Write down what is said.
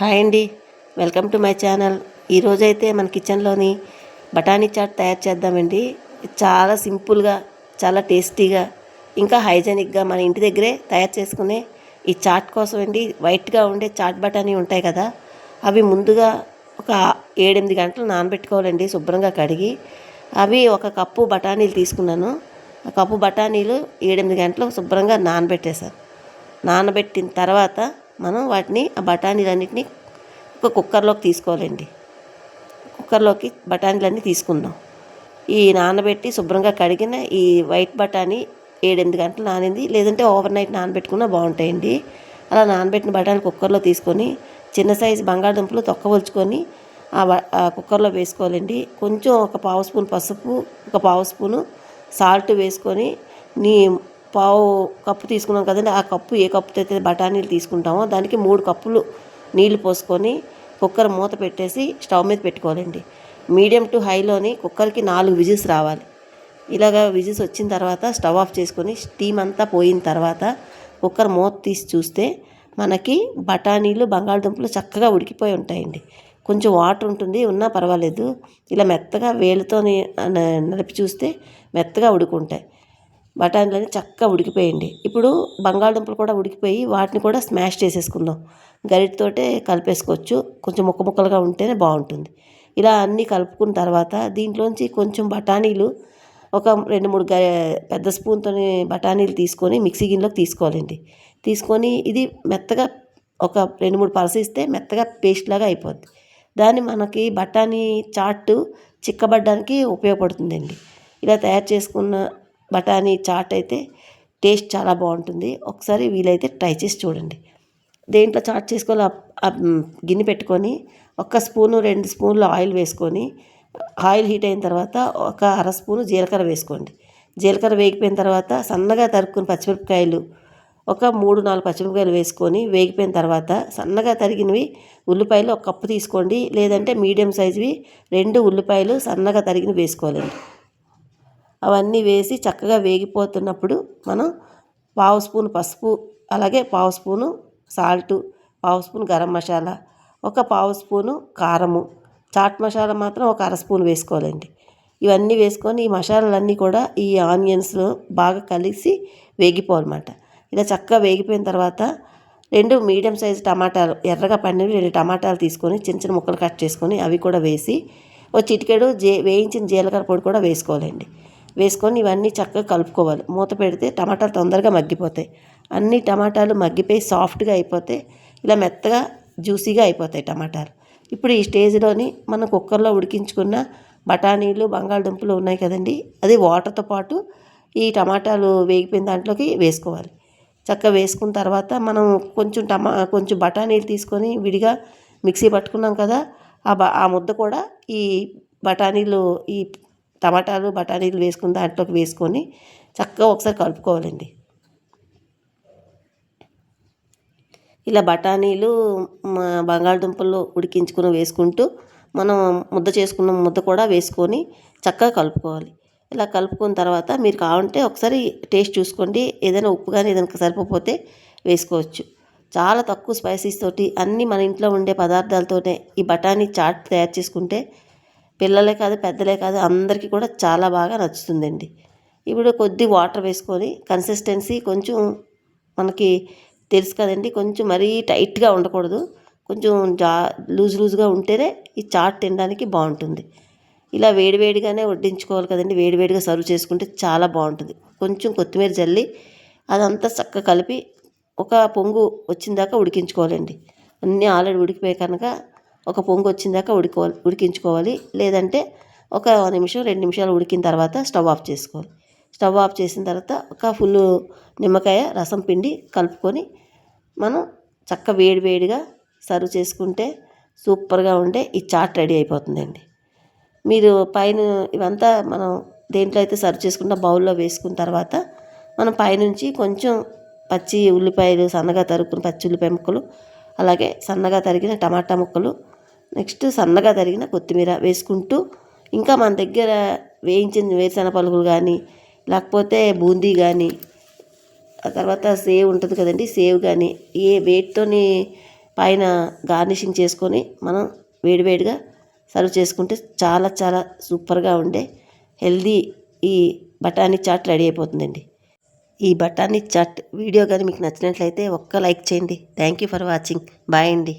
Hi అండి. Welcome to my channel. ఈరోజైతే మన కిచెన్లోని బఠానీ చాట్ తయారు చేద్దామండి. చాలా సింపుల్గా చాలా టేస్టీగా ఇంకా హైజెనిక్గా మన ఇంటి దగ్గరే తయారు చేసుకునే ఈ చాట్ కోసం అండి వైట్గా ఉండే చాట్ బఠానీ ఉంటాయి కదా అవి ముందుగా ఒక ఏడెనిమిది గంటలు నానబెట్టుకోవాలండి శుభ్రంగా కడిగి. అవి ఒక కప్పు బఠానీలు తీసుకున్నాను. ఆ కప్పు బఠానీలు ఏడెనిమిది గంటలు శుభ్రంగా నానబెట్టేశాను. నానబెట్టిన తర్వాత మనం వాటిని ఆ బఠానీలన్నింటినీ ఒక కుక్కర్లోకి తీసుకోవాలండి. కుక్కర్లోకి బఠానీలన్నీ తీసుకుందాం. ఈ నానబెట్టి శుభ్రంగా కడిగిన ఈ వైట్ బఠానీ ఏడెనిమిది గంటలు నానింది. లేదంటే ఓవర్ నైట్ నానబెట్టుకున్నా బాగుంటాయండి. అలా నానబెట్టిన బఠానీ కుక్కర్లో తీసుకొని చిన్న సైజు బంగాళదుంపలు తొక్కవలుచుకొని ఆ కుక్కర్లో వేసుకోవాలండి. కొంచెం ఒక పావు స్పూన్ పసుపు ఒక పావు స్పూను సాల్ట్ వేసుకొని నీ పావు కప్పు తీసుకున్నాం కదండి ఆ కప్పు ఏ కప్పుతో అయితే బఠానీలు తీసుకుంటామో దానికి మూడు కప్పులు నీళ్ళు పోసుకొని కుక్కర్ మూత పెట్టేసి స్టవ్ మీద పెట్టుకోవాలండి. మీడియం టు హైలోని కుక్కర్కి నాలుగు విజిల్స్ రావాలి. ఇలాగ విజిల్స్ వచ్చిన తర్వాత స్టవ్ ఆఫ్ చేసుకొని స్టీమ్ అంతా పోయిన తర్వాత కుక్కర్ మూత తీసి చూస్తే మనకి బఠానీలు బంగాళదుంపలు చక్కగా ఉడికిపోయి ఉంటాయండి. కొంచెం వాటర్ ఉంటుంది ఉన్నా పర్వాలేదు. ఇలా మెత్తగా వేలుతో నలిపి చూస్తే మెత్తగా ఉడుకుంటాయి. బఠానీలని చక్కగా ఉడికిపోయండి ఇప్పుడు బంగాళదుంపలు కూడా ఉడికిపోయి వాటిని కూడా స్మాష్ చేసేసుకుందాం. గరిటతోటే కలిపేసుకోవచ్చు. కొంచెం ముక్క ముక్కలుగా ఉంటేనే బాగుంటుంది. ఇలా అన్నీ కలుపుకున్న తర్వాత దీంట్లోంచి కొంచెం బఠానీలు ఒక రెండు మూడు గ పెద్ద స్పూన్తో బఠానీలు తీసుకొని మిక్సీ గిన్నెలోకి తీసుకోవాలండి. తీసుకొని ఇది మెత్తగా ఒక రెండు మూడు పలసిస్తే మెత్తగా పేస్ట్ లాగా అయిపోద్ది. దాన్ని మనకి బఠానీ చాట్ చిక్కబడ్డానికి ఉపయోగపడుతుందండి. ఇలా తయారు చేసుకున్న బఠానీ చాట్ అయితే టేస్ట్ చాలా బాగుంటుంది. ఒకసారి వీలైతే ట్రై చేసి చూడండి. దేంట్లో చాట్ చేసుకోవాలి గిన్నె పెట్టుకొని ఒక స్పూను రెండు స్పూన్లు ఆయిల్ వేసుకొని ఆయిల్ హీట్ అయిన తర్వాత ఒక అర స్పూను జీలకర్ర వేసుకోండి. జీలకర్ర వేగిపోయిన తర్వాత సన్నగా తరుక్కుని పచ్చిమిరపకాయలు ఒక మూడు నాలుగు పచ్చిమిరపకాయలు వేసుకొని వేగిపోయిన తర్వాత సన్నగా తరిగినవి ఉల్లిపాయలు ఒక కప్పు తీసుకోండి. లేదంటే మీడియం సైజువి రెండు ఉల్లిపాయలు సన్నగా తరిగినవి వేసుకోవాలండి. అవన్నీ వేసి చక్కగా వేగిపోతున్నప్పుడు మనం పావు స్పూన్ పసుపు అలాగే పావు స్పూను సాల్టు పావు స్పూన్ గరం మసాలా ఒక పావు స్పూను కారము. చాట్ మసాలా మాత్రం ఒక అర స్పూన్ వేసుకోవాలండి. ఇవన్నీ వేసుకొని ఈ మసాలాలన్నీ కూడా ఈ ఆనియన్స్లో బాగా కలిసి వేగిపోవాలన్నమాట ఇలా చక్కగా వేగిపోయిన తర్వాత రెండు మీడియం సైజు టమాటాలు ఎర్రగా పండినవి రెండు టమాటాలు తీసుకొని చిన్న చిన్న ముక్కలు కట్ చేసుకొని అవి కూడా వేసి ఒక చిటికెడు జే వేయించిన జీలకర్ర పొడి కూడా వేసుకోవాలండి. వేసుకొని ఇవన్నీ చక్కగా కలుపుకోవాలి. మూత పెడితే టమాటాలు తొందరగా మగ్గిపోతాయి. అన్ని టమాటాలు మగ్గిపోయి సాఫ్ట్గా అయిపోతే ఇలా మెత్తగా జ్యూసీగా అయిపోతాయి టమాటాలు. ఇప్పుడు ఈ స్టేజ్లోని మనం కుక్కర్లో ఉడికించుకున్న బఠానీలు బంగాళదుంపలు ఉన్నాయి కదండి అది వాటర్తో పాటు ఈ టమాటాలు వేగిపోయిన దాంట్లోకి వేసుకోవాలి. చక్కగా వేసుకున్న తర్వాత మనం కొంచెం టమా కొంచెం బఠానీలు తీసుకొని విడిగా మిక్సీ పట్టుకున్నాం కదా ఆ బ ఆ ముద్ద కూడా ఈ బఠానీలు ఈ టమాటాలు బఠానీలు వేసుకుని దాంట్లోకి వేసుకొని చక్కగా ఒకసారి కలుపుకోవాలండి. ఇలా బఠానీలు మా బంగాళదుంపలు ఉడికించుకుని వేసుకుంటూ మనం ముద్ద చేసుకున్న ముద్ద కూడా వేసుకొని చక్కగా కలుపుకోవాలి. ఇలా కలుపుకున్న తర్వాత మీరు కావాలంటే ఒకసారి టేస్ట్ చూసుకోండి. ఏదైనా ఉప్పు కానీ ఏదైనా సరిపోతే వేసుకోవచ్చు. చాలా తక్కువ స్పైసీస్ తోటి అన్నీ మన ఇంట్లో ఉండే పదార్థాలతోనే ఈ బఠానీ చాట్ తయారు చేసుకుంటే పిల్లలే కాదు పెద్దలే కాదు అందరికీ కూడా చాలా బాగా నచ్చుతుందండి. ఇప్పుడు కొద్ది వాటర్ వేసుకొని కన్సిస్టెన్సీ కొంచెం మనకి తెలుసు కదండి కొంచెం మరీ టైట్గా ఉండకూడదు. కొంచెం జా లూజ్ లూజ్గా ఉంటేనే ఈ చాట్ తినడానికి బాగుంటుంది. ఇలా వేడివేడిగానే వడ్డించుకోవాలి కదండి వేడివేడిగా సర్వ్ చేసుకుంటే చాలా బాగుంటుంది. కొంచెం కొత్తిమీర జల్లి అదంతా చక్కగా కలిపి ఒక పొంగు వచ్చిందాక ఉడికించుకోవాలండి. అన్నీ ఆల్రెడీ ఉడికిపోయి కనుక ఒక పొంగు వచ్చిందాక ఉడుకోవాలి ఉడికించుకోవాలి. లేదంటే ఒక నిమిషం రెండు నిమిషాలు ఉడికిన తర్వాత స్టవ్ ఆఫ్ చేసుకోవాలి. స్టవ్ ఆఫ్ చేసిన తర్వాత ఒక ఫుల్ నిమ్మకాయ రసం పిండి కలుపుకొని మనం చక్క వేడి వేడిగా సర్వ్ చేసుకుంటే సూపర్గా ఉండే ఈ చాట్ రెడీ అయిపోతుందండి. మీరు పైన ఇవంతా మనం దేంట్లో అయితే సర్వ్ చేసుకుంటా బౌల్లో వేసుకున్న తర్వాత మనం పైనుంచి కొంచెం పచ్చి ఉల్లిపాయలు సన్నగా తరుక్కుని పచ్చి ఉల్లిపాయ ముక్కలు అలాగే సన్నగా తరిగిన టమాటా ముక్కలు నెక్స్ట్ సన్నగా తరిగిన కొత్తిమీర వేసుకుంటూ ఇంకా మన దగ్గర వేయించిన వేరుశెనగ పలుకులు కానీ లేకపోతే బూందీ కానీ ఆ తర్వాత సేవ్ ఉంటుంది కదండి సేవ్ కానీ ఏ వేటితోని పైన గార్నిషింగ్ చేసుకొని మనం వేడివేడిగా సర్వ్ చేసుకుంటే చాలా చాలా సూపర్గా ఉండే హెల్దీ ఈ బఠానీ చాట్ రెడీ అయిపోతుందండి. ఈ బఠానీ చాట్ వీడియో కానీ మీకు నచ్చినట్లయితే ఒక్క లైక్ చేయండి. Thank you for watching. Bye అండి.